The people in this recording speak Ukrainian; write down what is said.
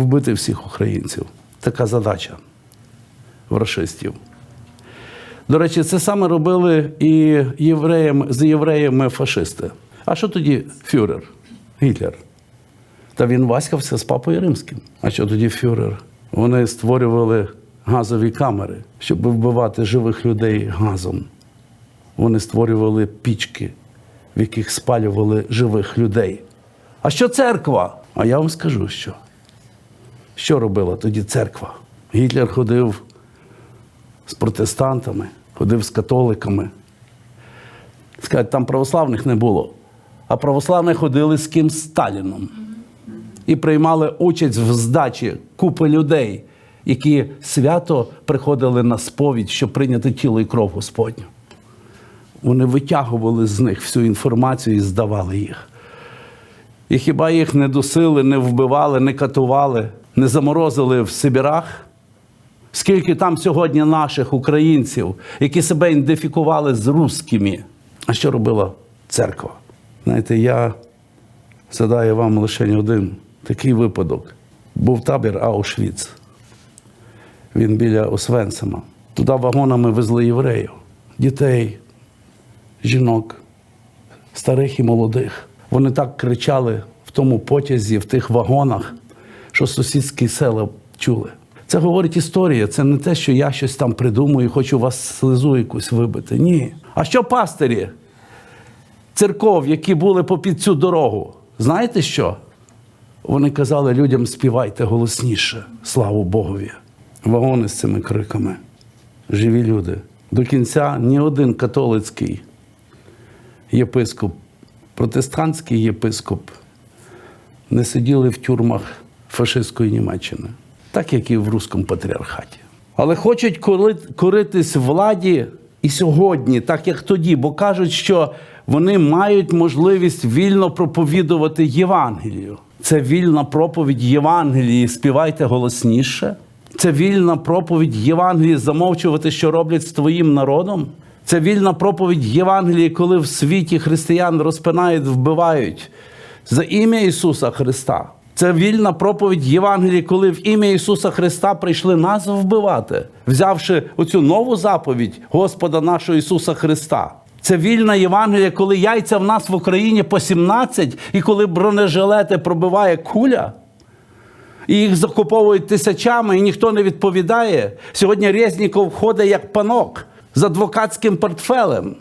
вбити всіх українців. Така задача в рашистів. До речі, це саме робили і євреям, з євреями фашисти. А що тоді фюрер? Гітлер? Та він васькався з папою римським. А що тоді фюрер? Вони створювали газові камери, щоб вбивати живих людей газом. Вони створювали пічки, в яких спалювали живих людей. А що церква? А я вам скажу, що. Що робила тоді церква? Гітлер ходив з протестантами, ходив з католиками. Скажуть, там православних не було. А православні ходили з ким Сталіном і приймали участь в здачі купи людей, які свято приходили на сповідь, щоб прийняти тіло і кров Господню. Вони витягували з них всю інформацію і здавали їх. І хіба їх не дусили, не вбивали, не катували, не заморозили в Сибірах? Скільки там сьогодні наших українців, які себе ідентифікували з русскими? А що робила церква? Знаєте, я задаю вам лише один такий випадок. Був табір Аушвіц. Він біля Освенцима. Туди вагонами везли євреїв, дітей, жінок, старих і молодих. Вони так кричали в тому потязі, в тих вагонах, що сусідські села чули. Це говорить історія, це не те, що я щось там придумую хочу вас слезу якусь вибити. Ні. А що пастирі церков, які були попід цю дорогу? Знаєте що? Вони казали людям: співайте голосніше, славу Богові. Вагони з цими криками. Живі люди. До кінця ні один католицький єпископ, протестантський єпископ не сиділи в тюрмах фашистської Німеччини, так як і в Руському патріархаті. Але хочуть коритись владі і сьогодні, так як тоді, бо кажуть, що вони мають можливість вільно проповідувати Євангелію. Це вільна проповідь Євангелії. Співайте голосніше. Це вільна проповідь Євангелії замовчувати, що роблять з твоїм народом. Це вільна проповідь Євангелії, коли в світі християн розпинають, вбивають за ім'я Ісуса Христа. Це вільна проповідь Євангелії, коли в ім'я Ісуса Христа прийшли нас вбивати, взявши оцю нову заповідь Господа нашого Ісуса Христа. Це вільна Євангелія, коли яйця в нас в Україні по 17, і коли бронежилети пробиває куля, і їх закуповують тисячами, і ніхто не відповідає. Сьогодні Резніков ходить як панок з адвокатським портфелем.